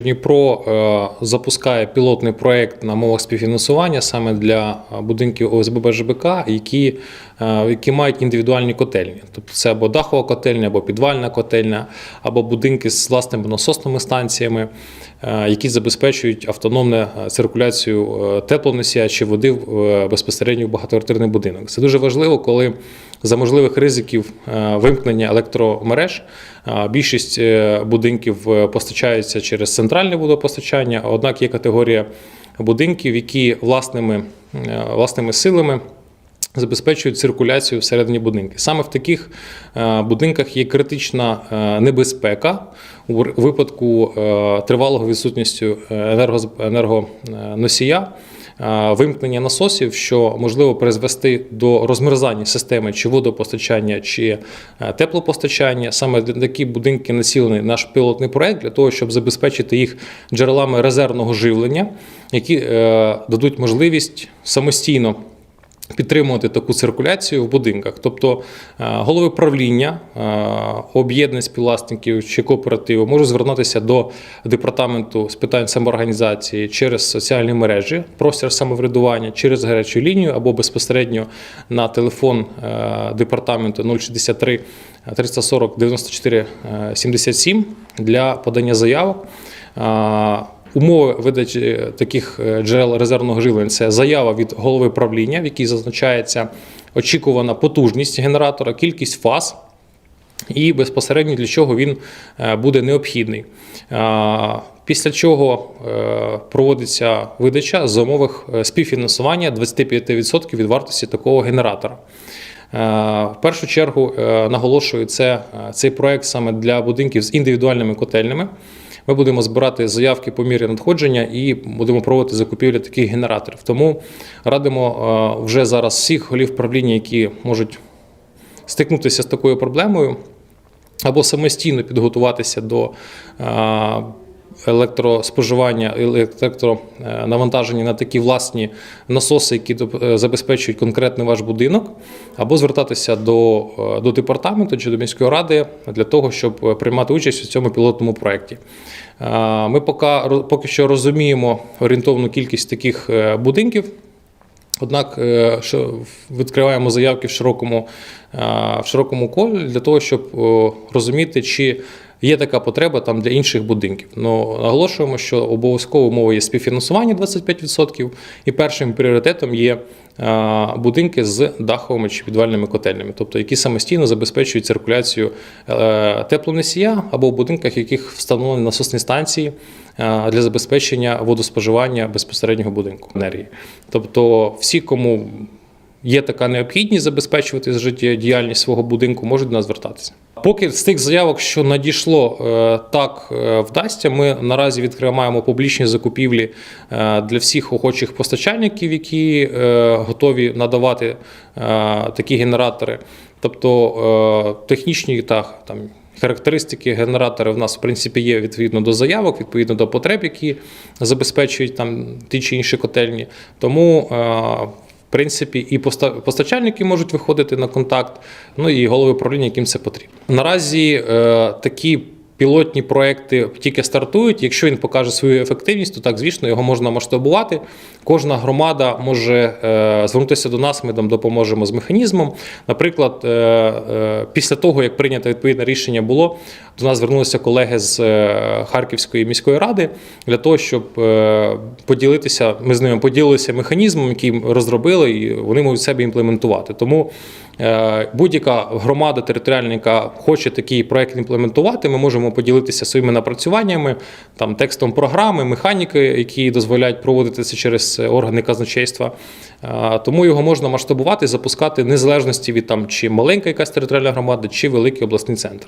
Дніпро е, запускає пілотний проект на мовах співфінансування саме для е, будинків ОСББ ЖБК, які, е, які мають індивідуальні котельні. Тобто це або дахова котельня, або підвальна котельня, або будинки з власними насосними станціями, які забезпечують автономну циркуляцію теплоносія чи води в безпосередньо в багатоквартирний будинок. Це дуже важливо, коли за можливих ризиків е, вимкнення електромереж е, більшість е, будинків постачаються через центральне водопостачання, однак є категорія будинків, які власними, власними силами забезпечують циркуляцію всередині будинку. Саме в таких будинках є критична небезпека у випадку тривалого відсутністю енергоносія. Е, Вимкнення насосів, що можливо призвести до розмерзання системи чи водопостачання, чи е, теплопостачання. Саме для такі будинки націлений наш пілотний проект для того, щоб забезпечити їх джерелами резервного живлення, які е, дадуть можливість самостійно підтримувати таку циркуляцію в будинках. Тобто е, голови правління е, об'єднань співвласників чи кооперативу можуть звернутися до департаменту з питань самоорганізації через соціальні мережі, простір самоврядування, через гарячу лінію або безпосередньо на телефон е, департаменту 063 340 94 е, 77 для подання заявок. Е, Умови видачі таких е, джерел резервного живлення це заява від голови правління, в якій зазначається очікувана потужність генератора, кількість фаз і безпосередньо для чого він е, буде необхідний. Після чого е, проводиться видача за умовах е, співфінансування 25% від вартості такого генератора. Е, В першу чергу е, наголошую, це е, цей проект саме для будинків з індивідуальними котельнями. Ми будемо збирати заявки по мірі надходження і будемо проводити закупівлю таких генераторів. Тому радимо е, вже зараз всіх голів правління, які можуть стикнутися з такою проблемою, або самостійно підготуватися до е, електроспоживання, електронавантаження на такі власні насоси, які е, забезпечують конкретний ваш будинок, або звертатися до, е, до департаменту чи до міської ради для того, щоб е, приймати участь у цьому пілотному проєкті. Е, Ми поки, поки що розуміємо орієнтовну кількість таких е, будинків. Однак е, відкриваємо заявки в широкому, е, в широкому колі для того, щоб розуміти, чи є така потреба там для інших будинків. Ну наголошуємо, що обов'язково умова є співфінансування 25%, і першим пріоритетом є будинки з даховими чи підвальними котельнями, тобто які самостійно забезпечують циркуляцію е, теплоносія або в будинках, яких встановлені насосні станції для забезпечення водоспоживання безпосереднього будинку енергії. Тобто, всі, кому є така необхідність забезпечувати життєдіяльність свого будинку, можуть до нас звертатися. Поки з тих заявок, що надійшло, е, так е, вдасться, ми наразі відкриваємо публічні закупівлі е, для всіх охочих постачальників, які готові надавати такі генератори. Тобто технічні та там. Характеристики генератора в нас в принципі є відповідно до заявок, відповідно до потреб, які забезпечують там ті чи інші котельні. Тому принципі і поста- постачальники можуть виходити на контакт, ну і голови правління, яким це потрібно. Наразі е, такі. Пілотні проекти тільки стартують. Якщо він покаже свою ефективність, то так звісно його можна масштабувати. Кожна громада може е, звернутися до нас. Ми там допоможемо з механізмом. Наприклад, е, е, після того як прийнято відповідне рішення було, до нас звернулися колеги з Харківської міської ради для того, щоб поділитися. Ми з ними поділилися механізмом, який розробили, і вони можуть себе імплементувати. Тому будь-яка громада територіальна, яка хоче такий проект імплементувати, ми можемо поділитися своїми напрацюваннями, там текстом програми, механіки, які дозволяють проводити це через органи казначейства. Е, Тому його можна масштабувати, запускати незалежності від там чи маленька якась територіальна громада, чи великий обласний центр.